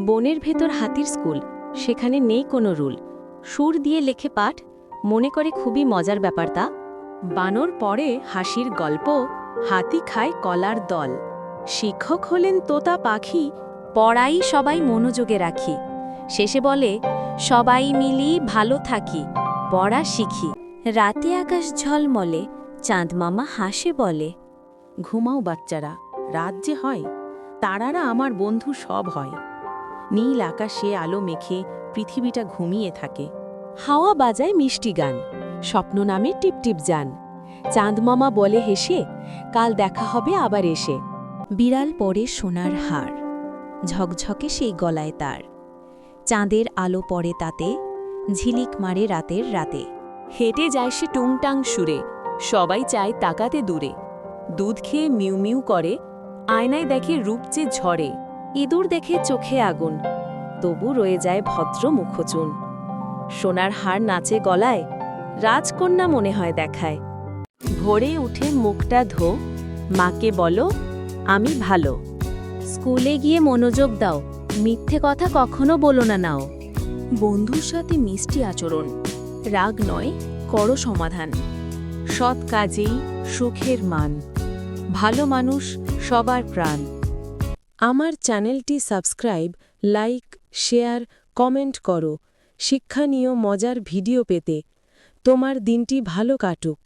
বনের ভেতর হাতির স্কুল, সেখানে নেই কোনো রুল। সুর দিয়ে লেখে পাঠ, মনে করে খুবই মজার ব্যাপার তা। বানর পরে হাসির গল্প, হাতি খায় কলার দল। শিক্ষক হলেন তোতা পাখি, পড়াই সবাই মনোযোগে রাখি। শেষে বলে, সবাই মিলি ভালো থাকি, পড়া শিখি। রাতে আকাশ ঝলমলে, চাঁদ মামা হাসে বলে, ঘুমাও বাচ্চারা, রাত যে হয়, তারারা আমার বন্ধু সব হয়। নীল আকাশে আলো মেখে পৃথিবীটা ঘুমিয়ে থাকে। হাওয়া বাজায় মিষ্টি গান, স্বপ্ন নামে টিপটিপ যান। চাঁদমামা বলে হেসে, কাল দেখা হবে আবার এসে। বিড়াল পরে সোনার হার, ঝকঝকে সেই গলায় তার। চাঁদের আলো পড়ে তাতে, ঝিলিক মারে রাতের রাতে। হেঁটে যায় সে টুংটাং সুরে, সবাই চায় তাকাতে দূরে। দুধ খেয়ে মিউ মিউ করে, আয়নায় দেখে রূপ যে ঝরে। ইঁদুর দেখে চোখে আগুন, তবু রয়ে যায় ভদ্র মুখচুন। সোনার হার নাচে গলায়, রাজকন্যা মনে হয় দেখায়। ভোরে উঠে মুখটা ধো, মাকে বলো, আমি ভালো। স্কুলে গিয়ে মনোযোগ দাও, মিথ্যে কথা কখনো বলো না নাও। বন্ধুর সাথে মিষ্টি আচরণ, রাগ নয়, করো সমাধান। সৎ কাজেই সুখের মান। ভালো মানুষ সবার প্রাণ। আমার চ্যানেলটি সাবস্ক্রাইব, লাইক, শেয়ার, কমেন্ট করো। শিক্ষণীয় মজার ভিডিও পেতে। তোমার দিনটি ভালো কাটুক।